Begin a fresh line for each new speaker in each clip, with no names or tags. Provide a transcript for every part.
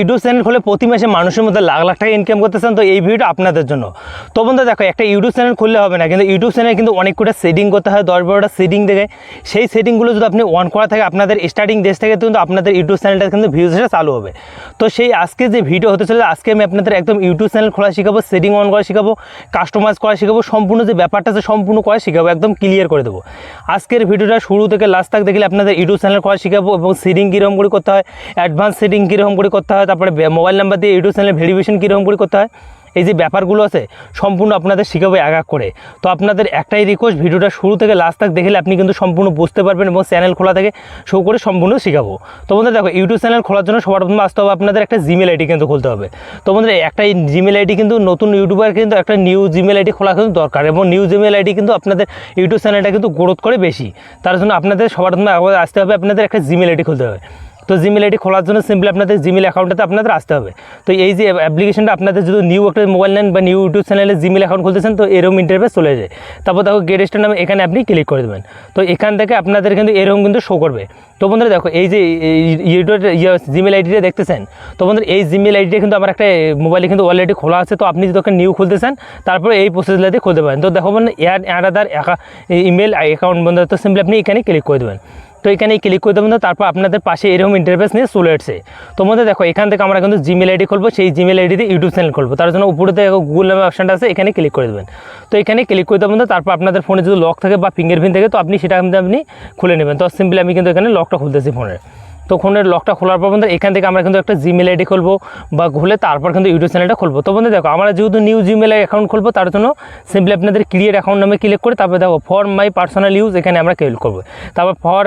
YouTube channel খুলে প্রতি মাসে মানুষের মধ্যে লাখ লাখ টাকা ইনকাম করতেছেন, তো এই ভিডিওটা আপনাদের জন্য। তো বন্ধু দেখো, একটা ইউটিউব চ্যানেল খুললে হবে না, কিন্তু ইউটিউব চ্যানেল কিন্তু অনেক কটা সেটিং করতে হয়, দশ বারোটা সেটিং দেখে। সেই সেটিংগুলো যদি আপনি অন করা থাকে, আপনাদের স্টার্টিং দেশ থেকে কিন্তু আপনাদের ইউটিউব চ্যানেলটা কিন্তু ভিউজ চালু হবে। তো সেই আজকে যে ভিডিও হতে চলে আজকে আমি আপনাদের একদম ইউটিউব চ্যানেল খোলা শেখাবো সেটিং অন করা শেখাবো কাস্টমাইজ করা শেখাবো, সম্পূর্ণ যে ব্যাপারটা আছে সম্পূর্ণ করা শেখাবো, একদম ক্লিয়ার করে দেবো। আজকের ভিডিওটা শুরু থেকে লাস্ট তাক দেখলে আপনাদের ইউটিউব চ্যানেল করা শেখাবো এবং সেটিং কীরকম করে করতে হয় অ্যাডভান্স সেটিং কীরকম করে করতে হয় তারপরে মোবাইল নাম্বার দিয়ে ইউটিউব চ্যানেল ভেরিফিকেশন কীরকম করে করতে হয়? এই যে ব্যাপারগুলো আছে, সম্পূর্ণ আপনাদের শেখাবো এক এক করে। তো আপনাদের একটাই রিকোয়েস্ট ভিডিওটা শুরু থেকে লাস্ট তাক দেখলে আপনি কিন্তু সম্পূর্ণ বুঝতে পারবেন এবং চ্যানেল খোলা থেকে শো করে সম্পূর্ণ শেখাবো। তো বন্ধুরা দেখো, ইউটিউব চ্যানেল খোলার জন্য সবার প্রথমে আসতে হবে আপনাদের একটা জিমেল আইডি কিন্তু খুলতে হবে। তো বন্ধুরা একটা জিমেল আইডি কিন্তু নতুন ইউটিউবার কিন্তু একটা নিউ জিমেল আইডি খোলা কিন্তু দরকার এবং নিউ জিমেল আইডি কিন্তু আপনাদের ইউটিউব চ্যানেলটা কিন্তু গ্রোথ করে বেশি। তার জন্য আপনাদের সবার প্রথমে আসতে হবে, আপনাদের একটা জিমেল আইডি খুলতে হবে। তো জিমেল আইডি খোলার জন্য সিম্পলি আপনাদের জিমেল অ্যাকাউন্টটাতে আপনাদের আসতে হবে। তো এই যে অ্যাপ্লিকেশনটা আপনাদের যদি নিউ একটা মোবাইল নেন বা নিউ ইউটিউব চ্যানেলে জিমেল অ্যাকাউন্ট খুলতেছেন, তো এরকম ইন্টারভেস চলে যায়। তারপর দেখো গেট স্টার নামে এখানে আপনি ক্লিক করে দেবেন। তো এখান থেকে আপনাদের কিন্তু এরকম কিন্তু শো করবে। তো বন্ধুরা দেখো, এই যে ইউটিউব জিমেল আইডিটা দেখতেছেন, তো বন্ধুরা এই জিমেল আইডিটা কিন্তু আমার একটা মোবাইলে কিন্তু অলরেডি খোলা আছে। তো আপনি যদি নিউ খুলতেছেন, তারপরে এই প্রসেসটা দিয়ে খুলতে পারেন। তো দেখো মানে অ্যাড অ্যাড ইমেল অ্যাকাউন্ট বন্ধুরা, তো সিম্পলি আপনি এখানে ক্লিক করে দেবেন। তো এখানে ক্লিক করে দেবেন তারপর আপনাদের পাশে এরকম ইন্টারফেস নিয়ে চলে তো মধ্যে দেখো, এখান থেকে আমরা কিন্তু জিমেল আইডি খুলবো, সেই জিমেল আইডিতে ইউটিউব চ্যানেল খুলবো। তার জন্য উপরে দেখো গুগল নামে অপশানটা আছে, এখানে ক্লিক করে দেবেন। তো এখানে ক্লিক করে দেবেন তারপর আপনাদের ফোনে যদি লক থাকে বা ফিঙ্গারপ্রিন্ট থাকে, তো আপনি সেটা কিন্তু আপনি খুলে নেবেন। তো সিম্পলি আমি কিন্তু এখানে লকটা খুলতেছি ফোনের তো ফোনের লকটা খোলার পর বন্ধু এখান থেকে আমরা কিন্তু একটা জিমেল আইডি খুলবো বা খুলে তারপর কিন্তু ইউটিউব চ্যানেলটা খুলবো। তো বন্ধু দেখো, আমরা যেহেতু নিউ জিমেল অ্যাকাউন্ট খুলবো, তার জন্য সিম্পলি আপনাদের ক্রিয়েট অ্যাকাউন্ট নামে ক্লিক করে তারপর দেখো ফর মাই পার্সোনাল ইউজ এখানে আমরা ক্লিক করব। তারপর ফর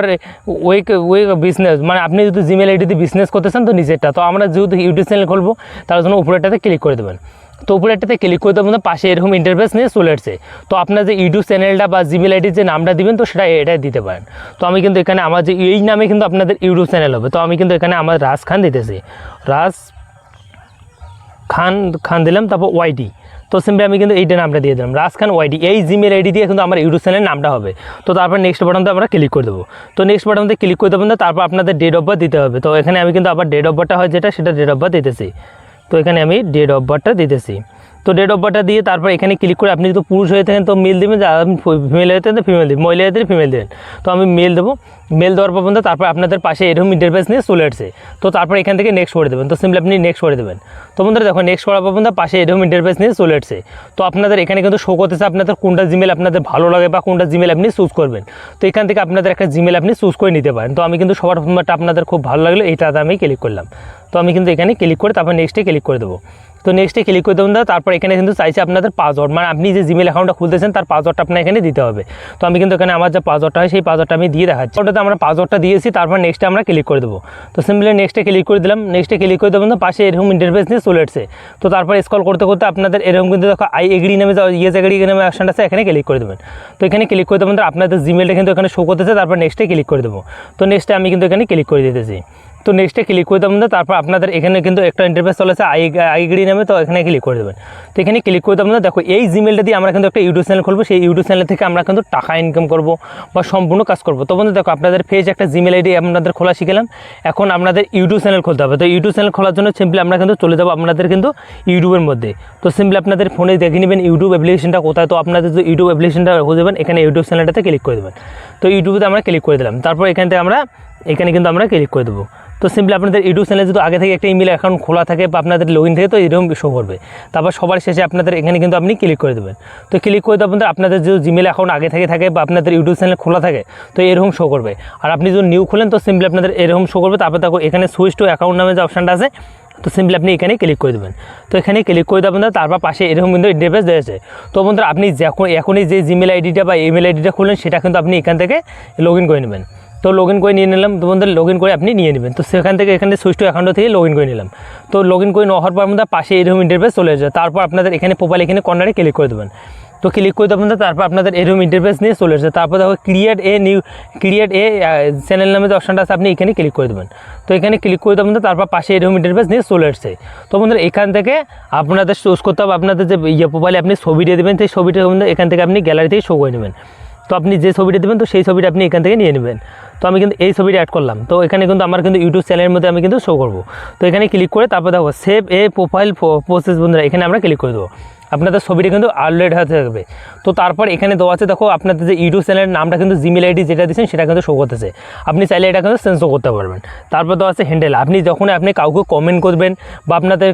ওয়েক ওয়েক বিজনেস মানে আপনি যদি জিমেল আইডিতে বিজনেস করতেছেন তো নিজেরটা। তো আমরা যেহেতু ইউটিউব চ্যানেল খুলবো, তার জন্য উপরেরটাতে ক্লিক করে দেবেন। তো উপরেরটাতে ক্লিক করে দেবেন পাশে এরকম ইন্টারফেস নিয়ে চলে এসছে তো আপনার যে ইউটিউব চ্যানেলটা বা জিমেল আইডির যে নামটা দিবেন, তো সেটা এটাই দিতে পারেন। তো আমি কিন্তু এখানে আমার যে এই নামে কিন্তু আপনাদের ইউটিউব চ্যানেল হবে। তো আমি কিন্তু এখানে আমার রাজ খান দিতেছি। রাজ খান খান দিলাম, তারপর ওয়াইডি তো সিম্পলি আমি কিন্তু এইটা নামটা দিয়ে দিলাম। রাজ খান ওয়াইডি এই জিমেল আইডি দিয়ে কিন্তু আমার ইউটিউব চ্যানেলের নামটা হবে। তো তারপর নেক্সট বাটনতে আমরা ক্লিক করে দেবো। তো নেক্সট বাটনতে ক্লিক করে দেবেন তারপর আপনাদের ডেট অফ বার্থ দিতে হবে। তো এখানে আমি কিন্তু আবার ডেট অফ বার্থটা হয় যেটা, সেটা ডেট অফ বার্থ দিতেছি। তো এখানে আমি ডেট অফ বার্থটা দিতেছি। তো ডেট অফ বার্থটা দিয়ে তারপর এখানে ক্লিক করে আপনি যদি পুরুষ হয়ে থাকেন, তো মেল দেবেন ফিমেল হয়ে থাকেন, তো ফিমেল দেবেন। মহিলা হয়ে থাকলে ফিমেল দেবেন। তো আমি মেল দেবো। মেল দেওয়ার পর পর্যন্ত তারপর আপনাদের পাশে এরকম ইন্টারফেস নিয়ে চলে আসছে। তো তারপর এখান থেকে নেক্সট করে দেবেন। তো সিম্পলি আপনি নেক্সট করে দেবেন। তো বন্ধুরা দেখো নেক্সট করার পর পর্যন্ত পাশে এরকম ইন্টারফেস নিয়ে চলে আসছে। তো আপনাদের এখানে কিন্তু শো করতেছে আপনাদের কোনটা জিমেল আপনাদের ভালো লাগে বা কোনটা জিমেল আপনি চুজ করবেন। তো এখান থেকে আপনাদের একটা জিমেল আপনি চুজ করে নিতে পারেন। তো আমি কিন্তু সবার প্রথমটা আপনাদের খুব ভালো লাগল এইটাতে আমি ক্লিক করলাম। তো আমি কিন্তু এখানে ক্লিক করে তারপর নেক্সটে ক্লিক করে দেবো। তো নেক্সটে ক্লিক করে দেবেন তারপর এখানে কিন্তু চাইছে আপনাদের পাসওয়ার্ড মানে আপনি যে জিমেল অ্যাকাউন্টটা খুলতেছেন, তার পাসওয়ার্ডটা আপনার এখানে দিতে হবে। তো আমি কিন্তু এখানে আমার যে পাসওয়ার্ডটা হয়, সেই পাসওয়ার্ডটা আমি দিয়ে দেখাচ্ছি। ওটাতে আমরা পাসওয়ার্ডটা দিয়েছি, তারপর নেক্সটে আমরা ক্লিক করে দেবো। তো সিম্পলি নেক্সটে ক্লিক করে দিলাম। নেক্সটে ক্লিক করে দেবেন পাশে এরকম ইন্টারফেস নিয়ে চলে এসছে তো তারপর স্কল করতে করতে আপনাদের এরকম কিন্তু দেখো আই এগ্রি নামে ইয়েস এগ্রি নামে অপশানটা আছে, এখানে ক্লিক করে দেবেন। তো এখানে ক্লিক করে দেবেন আপনাদের জিমেলটা কিন্তু এখানে শো করতেছে, তারপর নেক্সটে ক্লিক করে দেবো। তো নেক্সটে আমি কিন্তু এখানে ক্লিক করে দিতেছি। তো নেক্সটে ক্লিক করে দেবেন তারপর আপনাদের এখানে কিন্তু একটা ইন্টারফেস চলেছে আই আইগড়ি নামে, তো এখানে ক্লিক করে দেবেন। তো এখানে ক্লিক করে দেবেন দেখো এই জিমেলটা দিয়ে আমরা কিন্তু একটা ইউটিউব চ্যানেল খুলবো, সেই ইউটিউব চ্যানেল থেকে আমরা কিন্তু টাকা ইনকাম করব বা সম্পূর্ণ কাজ করব। তো বন্ধু দেখো আপনাদের ফেজ একটা জিমেল আইডি আপনাদের খোলা শিখলাম, এখন আপনাদের ইউটিউব চ্যানেল খুলতে হবে। তো ইউটিউব চ্যানেল খোলার জন্য সিম্পলি আমরা কিন্তু চলে যাব আপনাদের কিন্তু ইউটিউবের মধ্যে। তো সিম্পলি আপনাদের ফোনে দেখে নেবেন ইউটিউব অ্যাপ্লিকেশনটা কোথায়, তো আপনাদের যে ইউটিউব অ্যাপ্লিকেশনটা খুঁজবেন এখানে ইউটিউব চ্যানেলটাতে ক্লিক করে দেবেন। তো ইউটিউবে আমরা ক্লিক করে দিলাম, তারপর এখান থেকে আমরা, এখানে কিন্তু আমরা ক্লিক করে দেবো। তো সিম্পলি আপনাদের ইউটিউব চ্যানেলে যদি আগে থেকে একটা ইমেল অ্যাকাউন্ট খোলা থাকে বা আপনাদের লগ ইন থাকে, তো এরকম শো করবে। তারপর সবার শেষে আপনাদের এখানে কিন্তু আপনি ক্লিক করে দেবেন। তো ক্লিক করে দেবেন আপনাদের যে জিমেল অ্যাকাউন্ট আগে থেকে থাকে বা আপনাদের ইউটিউব চ্যানেল খোলা থাকে, তো এরকম শো করবে। আর আপনি যদি নিউ খোলেন, তো সিম্পলি আপনাদের এরকম শো করবে। তারপর দেখো এখানে সুইচ টু অ্যাকাউন্ট নামে যে অপশানটা আছে, তো সিম্পলি আপনি এখানে ক্লিক করে দেবেন। তো এখানে ক্লিক করে দেবেন তারপর পাশে এরকম কিন্তু ইন্টারফেস দিয়েছে তো বন্ধুরা, আপনি যখন এখনই যে জিমেল আইডিটা বা ইমেল আইডিটা খুললেন, সেটা কিন্তু আপনি এখান থেকে লগ ইন করে নেবেন। তো লগ ইন করে নিয়ে নিলাম। তো বন্ধুরা লগ ইন করে আপনি নিয়ে নেবেন। তো সেখান থেকে এখানে সুইচ টু অ্যাকাউন্ট থেকে লগ ইন করে নিলাম। তো লগ ইন করে নেওয়ার পর মধ্যে পাশে এরকম ইন্টারফেস চলে যাবে তারপর আপনাদের এখানে প্রোফাইল এখানে কর্নারে ক্লিক করে দেবেন। তো ক্লিক করে দেবেন তারপর আপনাদের এরকম ইন্টারফেস নিয়ে চলে আসছে তারপর দেখো create a new create a channel নামে যে অপশানটা আছে, আপনি এখানে ক্লিক করে দেবেন। তো এখানে ক্লিক করে দেবেন তারপর পাশে এরকম ইন্টারফেস নিয়ে চলে আসছে। তো বন্ধুরা, এখান থেকে আপনাদের চুজ করতে হবে। আপনাদের যে ইয়ে প্রোফাইলে আপনি ছবি দিয়ে দেবেন, সেই ছবিটা এখান থেকে আপনি গ্যালারি থেকে শো করে নেবেন। তো আপনি যে ছবিটা দেবেন, তো সেই ছবিটা আপনি এখান থেকে নিয়ে নেবেন। তো আমি কিন্তু এই ছবিটা অ্যাড করলাম। তো এখানে কিন্তু আমার কিন্তু ইউটিউব চ্যানেলের মধ্যে আমি কিন্তু শো করব। তো এখানে ক্লিক করে তারপর দেখো সেভ এ প্রোফাইল প্রসেস বন্ধুরা, এখানে আমরা ক্লিক করে দেবো। আপনাদের ছবিটা কিন্তু আপলোড হতে থাকবে। তো তারপর এখানে দেওয়া আছে, দেখো আপনাদের যে ইউটিউব চ্যানেলের নামটা কিন্তু জিমেল আইডি যেটা দিচ্ছেন সেটা কিন্তু শো করতেছে। আপনি চাইলে এটা কিন্তু চেঞ্জও করতে পারবেন। তারপর দেওয়া আছে হ্যান্ডেল আপনি যখন আপনি কাউকে কমেন্ট করবেন বা আপনাদের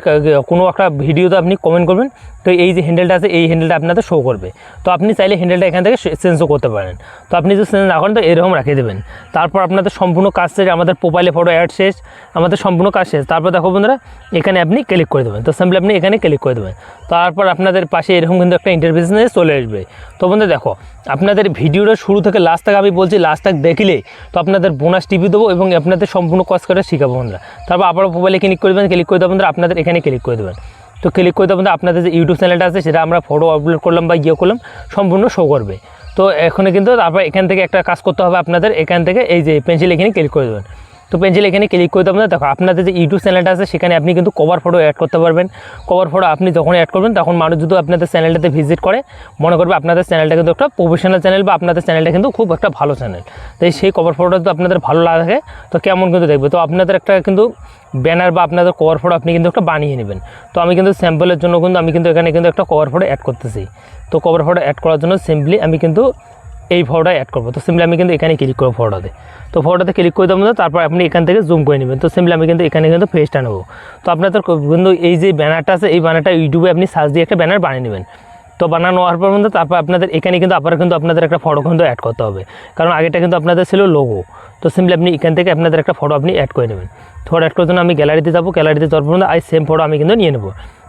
কোনো একটা ভিডিওতে আপনি কমেন্ট করবেন, তো এই যে হ্যান্ডেলটা আছে, এই হ্যান্ডেলটা আপনাদের শো করবে। তো আপনি চাইলে হ্যান্ডেলটা এখান থেকে চেঞ্জও করতে পারেন। তো আপনি যদি চেঞ্জ না করেন, তো এরকম রাখিয়ে দেবেন। তারপর আপনাদের সম্পূর্ণ কাজ শেষ, আমাদের প্রোফাইলে ফটো অ্যাড শেষ, আমাদের সম্পূর্ণ কাজ শেষ। তারপর দেখো বন্ধুরা, এখানে আপনি ক্লিক করে দেবেন। তো সিম্পলি আপনি এখানে ক্লিক করে দেবেন। তারপর আপনাদের পাশে এরকম কিন্তু একটা ইন্টারভিউ নিয়ে চলে আসবে। তো বন্ধু দেখো, আপনাদের ভিডিওটা শুরু থেকে লাস্ট থেকে আমি বলছি লাস্ট তাক দেখলে তো আপনাদের বোনাস টিপি দেবো এবং আপনাদের সম্পূর্ণ কাজ করে শিখাবো বন্ধুরা। তারপর আবার মোবাইলে ক্লিক করে দেবেন ক্লিক করে দেবেন বন্ধুরা আপনাদের এখানে ক্লিক করে দেবেন। তো ক্লিক করে দেবেন আপনাদের যে ইউটিউব চ্যানেলটা আছে, সেটা আমরা ফটো আপলোড করলাম বা ইয়ে করলাম, সম্পূর্ণ শো করবে। তো এখানে কিন্তু তারপর এখান থেকে একটা কাজ করতে হবে আপনাদের, এখান থেকে এই যে পেন্সিল এখানে ক্লিক করে দেবেন। তো পেন্সিল এখানে ক্লিক করে দেবেন। দেখো, আপনাদের যে ইউটিউব চ্যানেলটা আছে, সেখানে আপনি কিন্তু কভার ফটো অ্যাড করতে পারবেন। কভার ফটো আপনি যখন অ্যাড করবেন, তখন মানুষ যদি আপনাদের চ্যানেলটাতে ভিজিট করে, মনে করবে আপনাদের চ্যানেলটা কিন্তু একটা প্রফেশনাল চ্যানেল বা আপনাদের চ্যানেলটা কিন্তু খুব একটা ভালো চ্যানেল তাই সেই কভার ফটোটা যদি আপনাদের ভালো লাগে, তো কেমন কিন্তু দেখবে? তো আপনাদের একটা কিন্তু ব্যানার বা আপনাদের কভার ফটো আপনি কিন্তু একটা বানিয়ে নেবেন। তো আমি কিন্তু স্যাম্পলের জন্য কিন্তু আমি কিন্তু এখানে কিন্তু একটা কভার ফটো অ্যাড করতেছি। তো কভার ফটো অ্যাড করার জন্য সিম্পলি আমি কিন্তু এই ফটোটা অ্যাড করব। তো সিম্পলি আমি কিন্তু এখানে ক্লিক করব ফটোতে তো ফটোতে ক্লিক করে দেবো, তারপর আপনি এখান থেকে জুম করে নেবেন। তো সিম্পলি আমি কিন্তু এখানে কিন্তু ফেসটা নেব। তো আপনাদের কিন্তু এই যে ব্যানারটা আছে, এই ব্যানারটা ইউটিউবে আপনি সার্চ দিয়ে একটা ব্যানার বানিয়ে নেবেন। তো বানানো হওয়ার পর মধ্যে তারপর আপনাদের এখানে কিন্তু আবার কিন্তু আপনাদের একটা ফটো কিন্তু অ্যাড করতে হবে। কারণ আগেটা কিন্তু আপনাদের ছিল লোগো তো সিম্পলি আপনি এখান থেকে আপনাদের একটা ফটো আপনি অ্যাড করে নেবেন। ফটো অ্যাড করার জন্য আমি গ্যালারিতে যাব। গ্যালারিতে যাওয়ার পর আই সেম ফটো আমি কিন্তু নিয়ে নেব।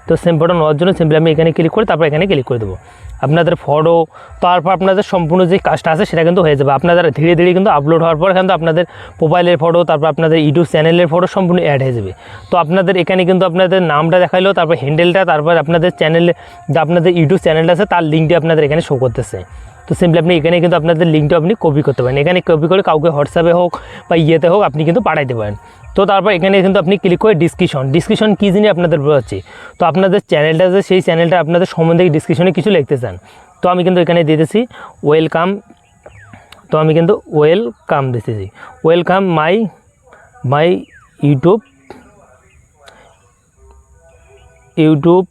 তো সেম ফটো নেওয়ার জন্য সিম্পলি আমি এখানে ক্লিক করে, তারপর এখানে ক্লিক করে দেবো। আপনাদের ফটো তারপর আপনাদের সম্পূর্ণ যে কাজটা আছে সেটা কিন্তু হয়ে যাবে। আপনাদের ধীরে ধীরে কিন্তু আপলোড হওয়ার পর কিন্তু আপনাদের মোবাইলের ফটো তারপর আপনাদের ইউটিউব চ্যানেলের ফটো সম্পূর্ণ অ্যাড হয়ে যাবে। তো আপনাদের এখানে কিন্তু আপনাদের নামটা দেখাইলো, তারপর হ্যান্ডেলটা তারপর আপনাদের চ্যানেলে যে আপনাদের ইউটিউব চ্যানেলটা আছে, তার লিঙ্কটি আপনাদের এখানে শো করতেছে। তো সিম্পলি আপনি এখানে কিন্তু আপনাদের লিঙ্কটা আপনি কপি করতে পারেন। এখানে কপি করে কাউকে হোয়াটসঅ্যাপে হোক বা ইয়েতে হোক আপনি কিন্তু পাঠাইতে পারেন। তো তারপর এখানে কিন্তু আপনি ক্লিক করে ডিসক্রিপশন ডিসক্রিপশন কী জিনিস আপনাদের বোঝাচ্ছি? তো আপনাদের চ্যানেলটা যে, সেই চ্যানেলটা আপনাদের সম্বন্ধে ডিসক্রিপশনে কিছু লিখতে চান। তো আমি কিন্তু এখানে দিতেছি ওয়েলকাম তো আমি কিন্তু ওয়েলকাম দিতেছি। Welcome my my YouTube YouTube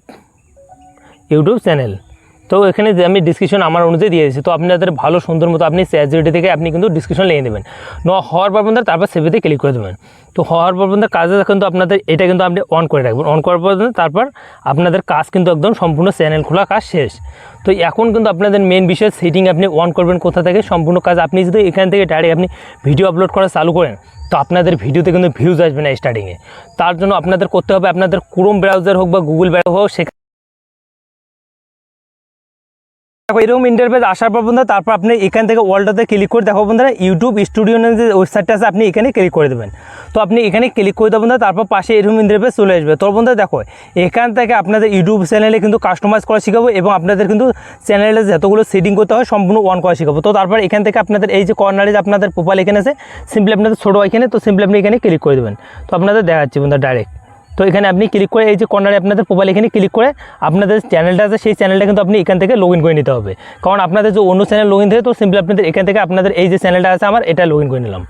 YouTube channel তো এখানে আমি ডিসক্রিপশন আমার অনুযায়ী দিয়ে দিয়েছি। তো আপনাদের ভালো, সুন্দর মতো আপনি স্যাচুরিটি থেকে আপনি কিন্তু ডিসক্রিপশন লিখে নেবেন। নেওয়া হওয়ার পর পর্যন্ত তারপর সেভিতে ক্লিক করে দেবেন। তো হওয়ার পর পর্যন্ত কাজে কিন্তু আপনাদের এটা কিন্তু আপনি অন করে রাখবেন। অন করার পর তারপর আপনাদের কাজ কিন্তু একদম সম্পূর্ণ চ্যানেল খোলা কাজ শেষ। তো এখন কিন্তু আপনাদের মেন বিষয় সেটিং আপনি অন করবেন কোথা থেকে? সম্পূর্ণ কাজ আপনি যদি এখান থেকে ডাইরেক্ট আপনি ভিডিও আপলোড করা চালু করেন, তো আপনাদের ভিডিওতে কিন্তু ভিউজ আসবে না স্টার্টিংয়ে তার জন্য আপনাদের করতে হবে আপনাদের ক্রোম ব্রাউজার হোক বা গুগল ব্রাউজার হোক দেখো, এরকম ইন্টারফেস আসার পর বন্ধুরা, তারপর আপনি এখান থেকে ওয়ালটাতে ক্লিক করে দেখো বন্ধুরা ইউটিউব স্টুডিও যে ওয়েবসাইটটা আছে, আপনি এখানে ক্লিক করে দেবেন। তো আপনি এখানে ক্লিক করে দেবেন তারপর পাশে এরকম ইন্টারফেস চলে আসবে। তোর বন্ধুরা দেখো, এখান থেকে আপনাদের ইউটিউব চ্যানেলে কিন্তু কাস্টমাইজ করা শেখাবো এবং আপনাদের কিন্তু চ্যানেলে যতগুলো সেটিং করতে হয়, সম্পূর্ণ অন করা শেখাবো। তো তারপর এখান থেকে আপনাদের এই যে কর্নারে যে আপনাদের প্রোফাইল এখানে আছে সিম্পলি আপনাদের ছোটো এখানে, তো সিম্পলি আপনি এখানে ক্লিক করে দেবেন। তো আপনাদের দেখাচ্ছি বন্ধুরা ডাইরেক্ট তো এখানে আপনি ক্লিক করে এই যে কর্নারে আপনাদের প্রোফাইল এখানে ক্লিক করে আপনাদের চ্যানেলটা আছে, সেই চ্যানেলটা কিন্তু আপনি এখান থেকে লগ করে নিতে হবে। কারণ আপনাদের যে অন্য চ্যানেল লগ ইন থাকে, তো সিম্পলি আপনাদের এখান থেকে আপনাদের এই যে চ্যানেলটা আছে আমার, এটা লগ করে নিলাম।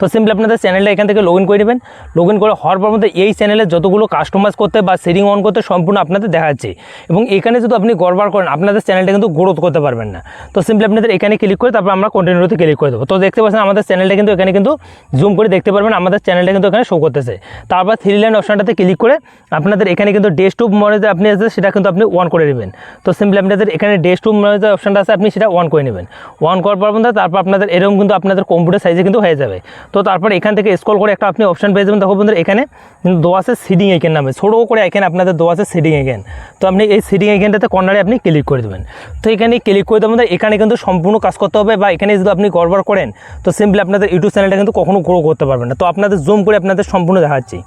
তো সিম্পলি আপনাদের চ্যানেলটা এখান থেকে লগ ইন করে নেবেন। লগ ইন করে হওয়ার পর মধ্যে এই চ্যানেলে যতগুলো কাস্টমাইজ করতে বা সেটিং অন করতে সম্পূর্ণ আপনাদের দেখাচ্ছে। এবং এখানে যদি আপনি গড়বাড় করেন, আপনাদের চ্যানেলটা কিন্তু গ্রোথ করতে পারবেন না। তো সিম্পলি আপনাদের এখানে ক্লিক করে তারপর আমরা কন্টিনিউতে ক্লিক করে দেবো। তো দেখতে পাচ্ছেন আমাদের চ্যানেলটা কিন্তু এখানে কিন্তু জুম করে দেখতে পারবেন, আমাদের চ্যানেলটা কিন্তু এখানে শো করতেছে। তারপর থ্রি লাইন অপশানটাতে ক্লিক করে আপনাদের এখানে কিন্তু ডেস্কটপ মডেল আপনি আছে, সেটা কিন্তু আপনি অন করে নেবেন। তো সিম্পলি আপনাদের এখানে ডেস্কটপ মডেল অপশানটা আছে, আপনি সেটা অন করে নেবেন। অন করার পর তারপর আপনাদের এরকম কিন্তু আপনাদের কম্পিউটার সাইজে কিন্তু হয়ে যাবে। তো তারপর এখান থেকে স্কল করে একটা আপনি অপশান পেয়ে যাবেন। দেখো বন্ধুরা, এখানে কিন্তু দোয়া সিডিং এখান নামে। ছোটো করে এখানে আপনাদের দোয়াশের সিডিং এখান তো আপনি এই সিডিং এখানটাতে কর্নারে আপনি ক্লিক করে দেবেন। তো এখানে ক্লিক করে দেবেন এখানে কিন্তু সম্পূর্ণ কাজ করতে হবে বা এখানে যদি আপনি গড়বড় করেন, তো সিম্পলি আপনাদের ইউটিউব চ্যানেলটা কিন্তু কখনো গ্রো করতে পারবেন না। তো আপনাদের জুম করে আপনাদের সম্পূর্ণ দেখাচ্ছি।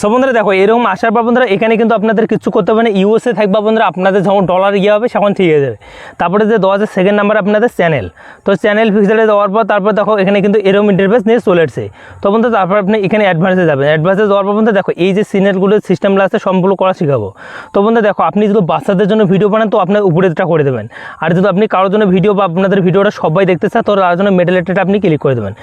সো বন্ধুরা দেখো, এরকম আসার পর বন্ধুরা এখানে কিন্তু আপনাদের কিছু করতে হবে না। ইউএসএ থাকবে বন্ধুরা, আপনাদের যখন ডলার ইয়ে হবে তখন ঠিক হয়ে যাবে। তারপরে যে দেওয়া আছে সেকেন্ড নাম্বার আপনাদের চ্যানেল তো চ্যানেল ফিক্সডে দেওয়ার পর তারপর দেখো, এখানে কিন্তু এরকম ইন্টারফেস নিয়ে চলে এসছে। তো বন্ধু তারপর আপনি এখানে অ্যাডভান্সে যাবেন। অ্যাডভান্সে যাওয়ার পর বন্ধু দেখো, এই যে সিনেরগুলো সিস্টেমগুলো আছে সম্পূর্ণ করা শেখাবো। তো বন্ধু দেখো, আপনি যদি বাচ্চাদের জন্য ভিডিও বানান তো আপনার উপরেটা করে দেবেন। আর যদি আপনি কারোর জন্য ভিডিও বা আপনাদের ভিডিওটা সবাই দেখতে চান তো তার জন্য মেডেলেটটা আপনি ক্লিক করে দেবেন।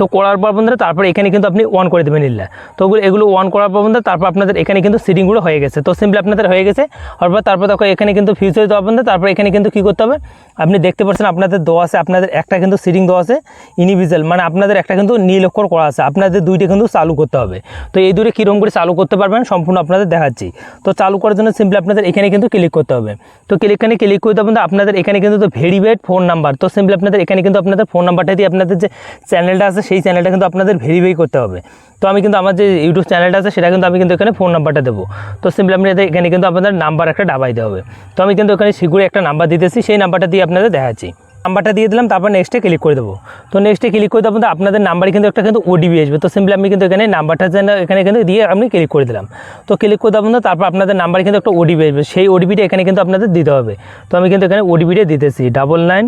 তো করার পর বন্ধুরা তারপর এখানে কিন্তু আপনি অন করে দেবেন ইল্লা তো এগুলো অন করার পর তারপর আপনাদের এখানে কিন্তু সিটিংগুলো হয়ে গেছে। তো সিম্পলি আপনাদের হয়ে গেছে। তারপর তারপর দেখো এখানে কিন্তু ফিউচার দেওয়া বন্ধু তারপর এখানে কিন্তু কী করতে হবে? আপনি দেখতে পাচ্ছেন আপনাদের দেওয়া আছে, আপনাদের একটা কিন্তু সিটিং দেওয়া আছে ইনিভিজুয়াল মানে আপনাদের একটা কিন্তু নীল অক্ষর করা আছে। আপনাদের দুইটা কিন্তু চালু করতে হবে। তো এই দুটো কীরকম করে চালু করতে পারবেন সম্পূর্ণ আপনাদের দেখাচ্ছি। তো চালু করার জন্য সিম্পলি আপনাদের এখানে কিন্তু ক্লিক করতে হবে। তো ক্লিকখানে ক্লিক করতে হবে আপনাদের এখানে কিন্তু ভেরিফাইড ফোন নাম্বার তো সিম্পলি আপনাদের এখানে কিন্তু আপনাদের ফোন নাম্বারটা দিয়ে আপনাদের যে চ্যানেলটা আছে সেই চ্যানেলটা কিন্তু আপনাদের ভেরিফাই করতে হবে। তো আমি কিন্তু আমার যে ইউটিউব চ্যানেলটা আছে, সেটা কিন্তু আমি কিন্তু এখানে ফোন নাম্বারটা দেবো। তো সিম্পলি আপনি এখানে কিন্তু আপনাদের নাম্বার একটা ডাবাইতে হবে। তো আমি কিন্তু এখানে শীঘ্রই একটা নাম্বার দিতেছি, সেই নাম্বারটা দিয়ে আপনাদের দেখাচ্ছি। নাম্বারটা দিয়ে দিলাম, তারপর নেক্সটে ক্লিক করে দেবো। তো নেক্সটে ক্লিক করে দেবো আপনাদের নাম্বারে কিন্তু একটা কিন্তু ওডিবি আসবে। তো সিম্পলি আমি কিন্তু এখানে নাম্বারটা যেন এখানে কিন্তু দিয়ে আমি ক্লিক করে দিলাম। তো ক্লিক করে দেবো তারপর আপনাদের নাম্বারে কিন্তু একটা ওডিবি আসবে। সেই ওডিবিটা এখানে কিন্তু আপনাদের দিতে হবে। তো আমি কিন্তু এখানে ওডিবিটা দিতেছি। ডাবল নাইন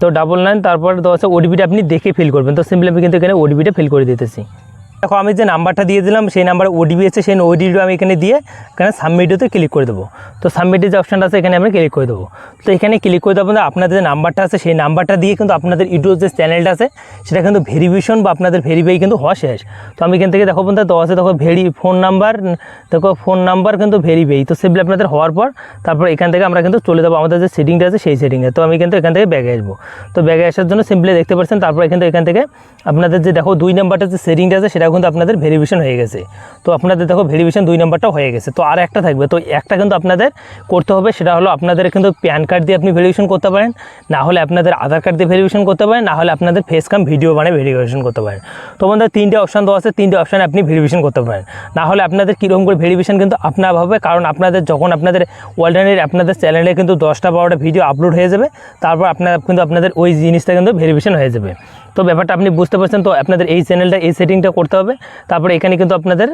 তো ডাবল নাইন তারপর তো আছে ওডিপিটা আপনি দেখে ফিল করবেন। তো সিম্পলি আমি কিন্তু এখানে ওডিপিটা ফিল করে দিতেছি। দেখো, আমি যে নাম্বারটা দিয়ে দিলাম, সেই নাম্বার ওডিবি আছে, সেই ওডিবিটা আমি এখানে দিয়ে এখানে সাবমিটতে ক্লিক করে দেবো। তো সাবমিটের যে অপশানটা আছে, এখানে আমি ক্লিক করে দেবো। তো এখানে ক্লিক করে দেবো আপনাদের যে নাম্বারটা আছে, সেই নাম্বারটা দিয়ে কিন্তু আপনাদের ইউটিউব যে চ্যানেলটা আছে, সেটা কিন্তু ভেরিফিকেশন বা আপনাদের ভেরিফাই কিন্তু হওয়া শেষ। তো আমি এখান থেকে দেখো বন্ধু তো আছে দেখো ভেরি ফোন নাম্বার দেখো ফোন নাম্বার কিন্তু ভেরিফাই তো সেগুলো আপনাদের হওয়ার পর, তারপর এখান থেকে আমরা কিন্তু চলে যাব। আমাদের যে সেটিংটা আছে, সেই সেটিংয়ে তো আমি কিন্তু এখান থেকে ব্যাগে আসব। তো ব্যাগে আসার জন্য সিম্পলি দেখতে পাচ্ছেন, তারপর এখান থেকে এখান থেকে আপনাদের যে দেখো দুই নাম্বারটা যে সেটিংটা আছে সেটাও কিন্তু আপনাদের ভেরিফিকেশন হয়ে গেছে। তো আপনাদের দেখো ভেরিফিকেশন দুই নাম্বারটাও হয়ে গেছে। তো আর একটা থাকবে। তো একটা কিন্তু আপনাদের করতে হবে, সেটা হলো আপনাদের কিন্তু প্যান কার্ড দিয়ে আপনি ভেরিফিকেশন করতে পারেন। না হলে আপনাদের আধার কার্ড দিয়ে ভেরিফিকেশন করতে পারেন। না হলে আপনাদের ফেস কাম ভিডিও বানিয়ে ভেরিফিকেশন করতে পারেন। তো আমাদের তিনটে অপশান দেওয়া আছে। তিনটে অপশানে আপনি ভেরিফিকেশন করতে পারেন। না হলে আপনাদের কীরকম করে ভেরিফিকেশন কিন্তু আপনার হবে। কারণ আপনাদের যখন আপনাদের অলরেডি আপনাদের চ্যানেলে কিন্তু দশটা বারোটা ভিডিও আপলোড হয়ে যাবে, তারপর আপনার কিন্তু আপনাদের ওই জিনিসটা কিন্তু ভেরিফিকেশন হয়ে যাবে। তো ব্যাপারটা আপনি বুঝতে পারছেন, তো আপনাদের এই চ্যানেলটা এই সেটিংটা করতে হবে। তারপরে এখানে কিন্তু আপনাদের,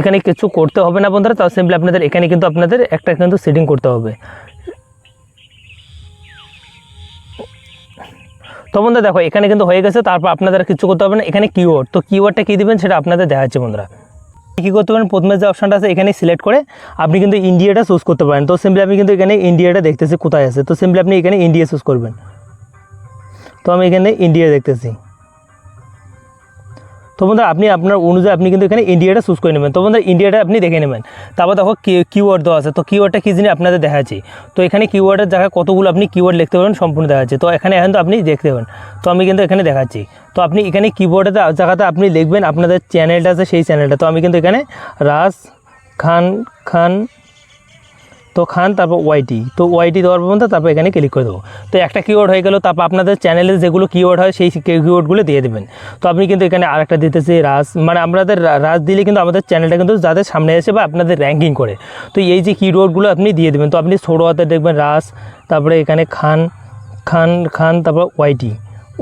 এখানে কিছু করতে হবে না বন্ধুরা, তাও সিম্পলি আপনাদের এখানে কিন্তু আপনাদের একটা কিন্তু সেটিং করতে হবে। তো বন্ধুরা দেখো, এখানে কিন্তু হয়ে গেছে, তারপর আপনাদের কিছু করতে হবে না। এখানে কিওয়ার্ড তো কিওয়ার্ডটা কী দিবেন সেটা আপনাদের দেখাচ্ছে বন্ধুরা। কী করতে পারেন, প্রথমে যে অপশানটা আছে, এখানে সিলেক্ট করে আপনি কিন্তু ইন্ডিয়াটা চুজ করতে পারেন। তো সিম্পলি আমি কিন্তু এখানে ইন্ডিয়াটা দেখতেছি কোথায় আছে। তো সিম্পলি আপনি এখানে ইন্ডিয়া চুজ করবেন। তো আমি এখানে ইন্ডিয়া দেখতেছি। তো বন্ধুরা, আপনি আপনার অনুযায়ী আপনি কিন্তু এখানে ইন্ডিয়াটা চুজ করে নেবেন। তো বন্ধুরা ইন্ডিয়াটা আপনি দেখে নেবেন। তারপর দেখো কিওয়ার্ড দেওয়া আছে। তো কিওয়ার্ডটা কী জিনিস আপনাদের দেখাচ্ছি। তো এখানে কিওয়ার্ডের জায়গায় কতগুলো আপনি কিওয়ার্ড লিখতে পারবেন সম্পূর্ণ দেখাচ্ছে। তো এখানে এখন তো আপনি দেখতে পাবেন। তো আমি কিন্তু এখানে দেখাচ্ছি। তো আপনি এখানে কিবোর্ডের জায়গাতে আপনি লিখবেন, আপনাদের চ্যানেলটা আছে সেই চ্যানেলটা তো আমি কিন্তু এখানে রাজ খান খান তো খান, তারপর ওয়াইটি তো ওয়াইটি দেওয়ার পর্যন্ত তারপর এখানে ক্লিক করে দেবো। তো একটা কিওয়ার্ড হয়ে গেল, তারপর আপনাদের চ্যানেলে যেগুলো কিওয়ার্ড হয়, সেই কিওয়ার্ডগুলো দিয়ে দেবেন। তো আপনি কিন্তু এখানে আরেকটা দিতেছি রাজ। মানে আপনাদের রা- রাজ দিলে কিন্তু আমাদের চ্যানেলটা কিন্তু যাদের সামনে এসে বা আপনাদের র্যাঙ্কিং করে। তো এই যে কিওয়ার্ডগুলো আপনি দিয়ে দেবেন, তো আপনি ছোটো হাতে দেখবেন রাজ, তারপরে এখানে খান খান খান, তারপর ওয়াইটি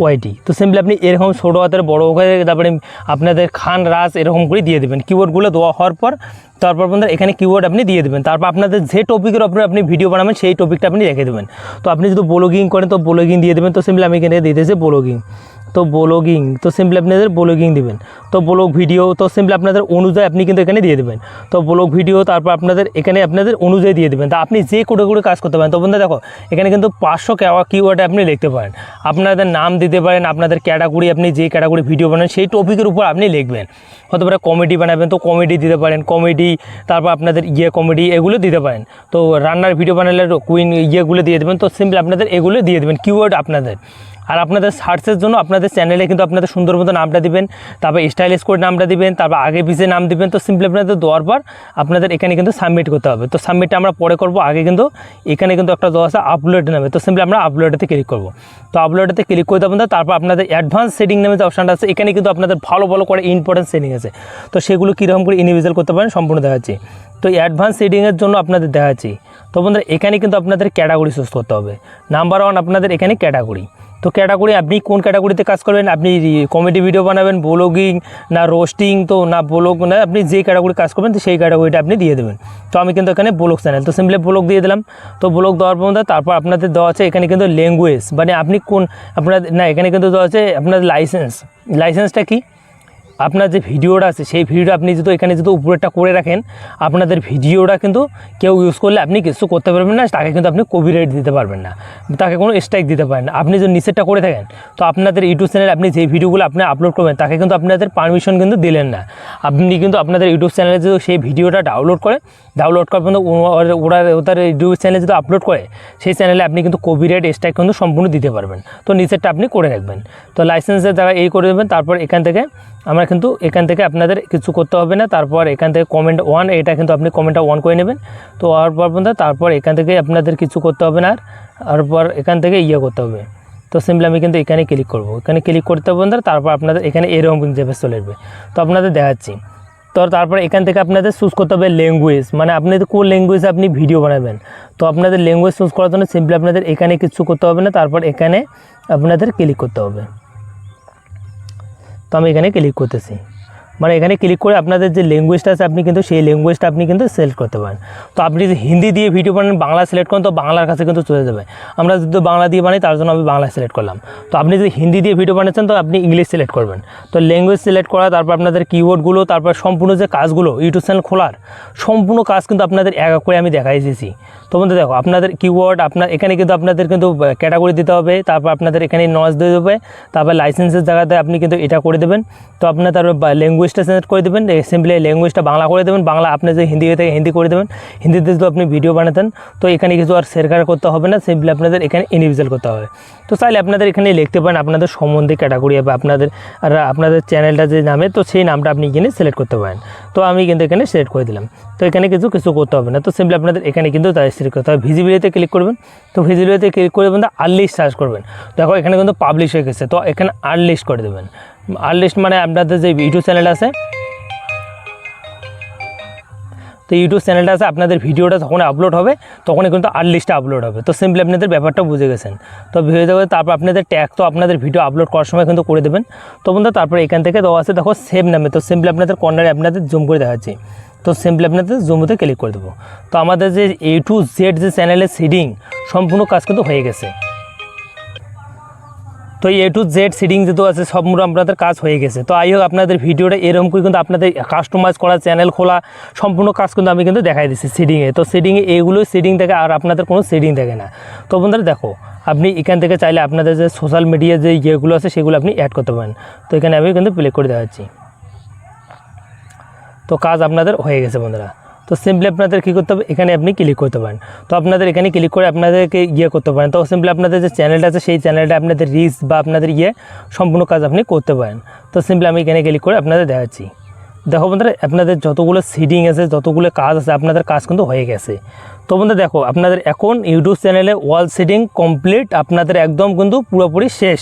ওয়াইটি তো সিম্পলি আপনি এরকম ছোটো হাতের, বড় করে তারপরে আপনাদের খান রাস এরকম করে দিয়ে দেবেন। কিবোর্ডগুলো দেওয়া হওয়ার পর, তারপর আপনাদের এখানে কিবোর্ড আপনি দিয়ে দেবেন। তারপর আপনাদের যে টপিকের উপরে আপনি ভিডিও বানাবেন, সেই টপিকটা আপনি রেখে দেবেন। তো আপনি যদি ব্লগিং করেন, তো ব্লগিং দিয়ে দেবেন। তো সিম্পলি আমি এখানে দিতেছি ব্লগিং তো ব্লগিং তো সিম্পলি আপনাদের ব্লগিং দিবেন। তো ব্লগ ভিডিও তো সিম্পলি আপনাদের অনুযায়ী আপনি কিন্তু এখানে দিয়ে দেবেন। তো ব্লগ ভিডিও তারপর আপনাদের এখানে আপনাদের অনুযায়ী দিয়ে দেবেন। তা আপনি যে কোটে কোটে কাজ করতে পারেন। তো বন্ধু দেখো, এখানে কিন্তু পাঁচশো কিওয়ার্ডে আপনি লিখতে পারেন। আপনাদের নাম দিতে পারেন, আপনাদের ক্যাটাগরি আপনি যে ক্যাটাগরি ভিডিও বানান সেই টপিকের উপর আপনি লিখবেন। হতে পারে কমেডি বানাবেন, তো কমেডি দিতে পারেন। কমেডি তারপর আপনাদের ইয়ে কমেডি এগুলো দিতে পারেন। তো রান্নার ভিডিও বানালে কুইন ইয়েগুলো দিয়ে দেবেন। তো সিম্পলি আপনাদের এগুলো দিয়ে দেবেন কিওয়ার্ড আপনাদের। আর আপনাদের সার্চের জন্য আপনাদের চ্যানেলে কিন্তু আপনাদের সুন্দর মতো নামটা দিবেন, তারপর স্টাইলিশ করে নামটা দিবেন, তারপর আগে পিছিয়ে নাম দিবেন, তো সিম্পলি আপনাদের দেওয়ার পর আপনাদের এখানে কিন্তু সাবমিট করতে হবে। তো সাবমিটটা আমরা পরে করব, আগে কিন্তু এখানে কিন্তু একটা দেওয়া আছে আপলোড নামে, তো সিম্পলি আমরা আপলোডেতে ক্লিক করব। তো আপলোডেতে ক্লিক করে দেবেন, তারপর আপনাদের অ্যাডভান্স সেটিং নামে যে অপশানটা আছে, এখানে কিন্তু আপনাদের ভালো ভালো করে ইম্পর্টেন্ট সেটিং আছে। তো সেগুলো কীরকম করে ইন্ডিভিজুয়াল করতে পারেন, সম্পূর্ণ দেখাচ্ছি। তো অ্যাডভান্স সেটিংয়ের জন্য আপনাদের দেখাচ্ছি। তো বন্ধুরা, এখানে কিন্তু আপনাদের ক্যাটাগরি চুজ করতে হবে। নাম্বার ওয়ান আপনাদের এখানে ক্যাটাগরি তো ক্যাটাগরি আপনি কোন ক্যাটাগরিতে কাজ করবেন? আপনি কমেডি ভিডিও বানাবেন ব্লগিং না রোস্টিং তো, না ব্লগ না আপনি যে ক্যাটাগরি কাজ করবেন, তো সেই ক্যাটাগরিটা আপনি দিয়ে দেবেন। তো আমি কিন্তু এখানে ব্লগ চ্যানেল তো সিম্পলি ব্লগ দিয়ে দিলাম। তো ব্লগ দেওয়ার পর তারপর আপনাদের দেওয়া আছে এখানে কিন্তু ল্যাঙ্গুয়েজ মানে আপনি কোন, আপনার, না এখানে কিন্তু দেওয়া আছে আপনার লাইসেন্স লাইসেন্সটা কি? আপনার যে ভিডিওটা আছে, সেই ভিডিওটা আপনি যদি এখানে যদি উপরেরটা করে রাখেন, আপনাদের ভিডিওটা কিন্তু কেউ ইউজ করলে আপনি কিছু করতে পারবেন না, তাকে কিন্তু আপনি কপিরাইট দিতে পারবেন না, তাকে কোনো স্ট্রাইক দিতে পারেন না। আপনি যদি নিচেরটা করে থাকেন, তো আপনাদের ইউটিউব চ্যানেলে আপনি যে ভিডিওগুলো আপনি আপলোড করবেন, তাকে কিন্তু আপনাদের পারমিশন কিন্তু দিলেন না। আপনি কিন্তু আপনাদের ইউটিউব চ্যানেলে যদি সেই ভিডিওটা ডাউনলোড করে ডাউনলোড করার পর্যন্ত ওরা- ওদের ইউটিউব চ্যানেলে যদি আপলোড করে, সেই চ্যানেলে আপনি কিন্তু কপিরাইট স্ট্রাইক কিন্তু সম্পূর্ণ দিতে পারবেন। তো নিচেরটা আপনি করে রাখবেন। তো লাইসেন্সের দ্বারা এই করে দেবেন, তারপর এখান থেকে আমরা কিন্তু এখান থেকে আপনাদের কিছু করতে হবে না। তারপর এখান থেকে কমেন্ট ওয়ান এটা কিন্তু আপনি কমেন্টটা ওয়ান করে নেবেন। তো হওয়ার পর পর্যন্ত তারপর এখান থেকে আপনাদের কিছু করতে হবে না আর তারপর এখান থেকে ইয়ে করতে হবে। তো সিম্পলি আমি কিন্তু এখানে ক্লিক করব। এখানে ক্লিক করতে হবে বন্ধুরা, তারপর আপনাদের এখানে এরকম ইন্টারফেস চলে আসবে। তো আপনাদের দেখাচ্ছি। তো তারপর এখান থেকে আপনাদের চুজ করতে হবে ল্যাঙ্গুয়েজ মানে আপনি কোন ল্যাঙ্গুয়েজে আপনি ভিডিও বানাবেন তো আপনাদের ল্যাঙ্গুয়েজ চুজ করার জন্য সিম্পলি আপনাদের এখানে কিছু করতে হবে না। তারপর এখানে আপনাদের ক্লিক করতে হবে। তো আমি এখানে ক্লিক করতেছি। মানে এখানে ক্লিক করে আপনাদের যে ল্যাঙ্গুয়েজটা আছে, আপনি কিন্তু সেই ল্যাঙ্গুয়েজটা আপনি কিন্তু সিলেক্ট করতে পারেন। তো আপনি যদি হিন্দি দিয়ে ভিডিও বানান, বাংলা সিলেক্ট করেন, তো বাংলার কাছে কিন্তু চলে যাবে। আমরা যদি বাংলা দিয়ে বানাই, তার জন্য আমি বাংলা সিলেক্ট করলাম। তো আপনি যদি হিন্দি দিয়ে ভিডিও বানাচ্ছেন তো আপনি ইংলিশ সিলেক্ট করবেন। তো ল্যাঙ্গুয়েজ সিলেক্ট করা, তারপর আপনাদের কিওয়ার্ডগুলো তারপর সম্পূর্ণ যে কাজগুলো ইউটিউব চ্যানেল খোলার, সম্পূর্ণ কাজ কিন্তু আপনাদের এক এক করে আমি দেখাই দিয়েছি। তো বন্ধু, দেখো, আপনাদের কিওয়ার্ড আপনার, এখানে কিন্তু আপনাদের কিন্তু ক্যাটাগরি দিতে হবে, তারপর আপনাদের এখানে নজ দিয়ে দেবে, তারপর লাইসেন্সের জায়গাতে আপনি কিন্তু এটা করে দেবেন। তো আপনার তারপর ল্যাঙ্গুয়েজটা চেঞ্জ করে দেবেন সিম্পলি ল্যাঙ্গুয়েজটা বাংলা করে দেবেন, বাংলা আপনি যে হিন্দি থেকে হিন্দি করে দেবেন, হিন্দিতে যদি আপনি ভিডিও বানাতেন, তো এখানে কিছু আর শেয়ার করতে হবে না সিম্পলি আপনাদের এখানে ইন্ডিভিজুয়াল করতে হবে। তো চাইলে আপনাদের এখানে লিখতে পারেন আপনাদের সম্বন্ধে ক্যাটাগরি বা আপনাদের, আর আপনাদের চ্যানেলটা যে নামে, তো সেই নামটা আপনি এখানে সিলেক্ট করতে পারেন। তো আমি কিন্তু এখানে সিলেক্ট করে দিলাম। তো এখানে কিছু কিছু করতে হবে না। তো সিম্পলি আপনাদের এখানে কিন্তু তাই সিলেক্ট করতে হবে। ভিজিবিলিতে ক্লিক করবেন। তো ভিজিবিলিতে ক্লিক করে কিন্তু আনলিস্ট সার্চ করবেন। দেখো এখানে কিন্তু পাবলিশ হয়ে গেছে। তো এখানে আনলিস্ট করে দেবেন। আনলিস্ট মানে আপনাদের যে ইউটিউব চ্যানেল আছে, তো ইউটিউব চ্যানেলটা আছে, আপনাদের ভিডিওটা যখন আপলোড হবে, তখনই কিন্তু আর লিস্টে আপলোড হবে। তো সিম্পলি আপনাদের ব্যাপারটা বুঝে গেছেন। তো ভিডিও দেবে তারপর আপনাদের ট্যাগ তো আপনাদের ভিডিও আপলোড করার সময় কিন্তু করে দেবেন। তো বন্ধু তারপর এখান থেকে দেওয়া আছে, দেখো সেভ নামে। তো সিম্পলি আপনাদের কর্নারে আপনাদের জুম করে দেখাচ্ছি। তো সিম্পলি আপনাদের জুমতে ক্লিক করে দেবো। তো আমাদের যে এ টু জেড যে চ্যানেলের সিডিং সম্পূর্ণ কাজ কিন্তু হয়ে গেছে। তো এ টু জেড সিডিং যেহেতু আছে সব মোট আপনাদের কাজ হয়ে গেছে। তো আই হোক, আপনাদের ভিডিওটা এরকম করে কিন্তু আপনাদের কাস্টমাইজ করা চ্যানেল খোলা, সম্পূর্ণ কাজ কিন্তু আমি কিন্তু দেখাই দিচ্ছি সিডিংয়ে তো সিডিংয়ে এইগুলো সিডিং থাকে, আর আপনাদের কোনো সিডিং থাকে না। তো বন্ধুরা দেখো, আপনি এখান থেকে চাইলে আপনাদের যে সোশ্যাল মিডিয়া যে ইয়েগুলো আছে, সেগুলো আপনি অ্যাড করতে পারেন। তো এখানে আমি কিন্তু প্লে করে দেখাচ্ছি। তো কাজ আপনাদের হয়ে গেছে বন্ধুরা। তো সিম্পলি আপনাদের কী করতে হবে? এখানে আপনি ক্লিক করতে পারেন। তো আপনাদের এখানে ক্লিক করে আপনাদেরকে ইয়ে করতে পারেন। তো সিম্পলি আপনাদের যে চ্যানেলটা আছে, সেই চ্যানেলটা আপনাদের রিচ বা আপনাদের ইয়ে সম্পূর্ণ কাজ আপনি করতে পারেন। তো সিম্পলি আমি এখানে ক্লিক করে আপনাদের দেখাচ্ছি। দেখো বন্ধুরা, আপনাদের যতগুলো সিডিং আছে, যতগুলো কাজ আছে, আপনাদের কাজ কিন্তু হয়ে গেছে। তো বন্ধুরা দেখো, আপনাদের এখন ইউটিউব চ্যানেলে ওয়াল সিডিং কমপ্লিট আপনাদের একদম কিন্তু পুরোপুরি শেষ।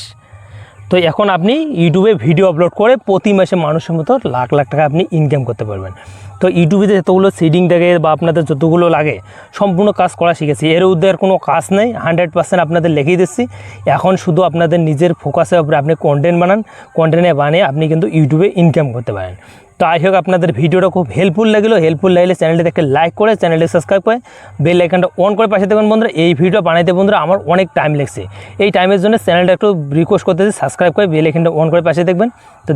তো এখন আপনি ইউটিউবে ভিডিও আপলোড করে প্রতি মাসে মানুষের মতো লাখ লাখ টাকা আপনি ইনকাম করতে পারবেন। তো ইউটিউবে যতগুলো সিডিং থাকে বা আপনাদের যতগুলো লাগে, সম্পূর্ণ কাজ করা শিখেছি। এর উদ্যোগ আর কোনো কাজ নেই হান্ড্রেড পার্সেন্ট আপনাদের লিখিয়ে দিচ্ছি। এখন শুধু আপনাদের নিজের ফোকাসের উপরে আপনি কন্টেন্ট বানান কন্টেন্টে বানিয়ে আপনি কিন্তু ইউটিউবে ইনকাম করতে পারেন। তো আই হোক আপনাদের ভিডিওটা খুব হেল্পফুল লাগল। হেল্পফুল লাগলে চ্যানেলটি একটা লাইক করে চ্যানেলটি সাবস্ক্রাইব করে বেল আইকনটা অন করে পাশে দেখবেন বন্ধুরা। এই ভিডিও বানাইতে বন্ধুরা আমার অনেক টাইম লেগেছে। এই টাইমের জন্য চ্যানেলটা একটু রিকোয়েস্ট করতেছি সাবস্ক্রাইব করে বেল আইকনটা অন করে পাশে দেখবেন। তো দেখ-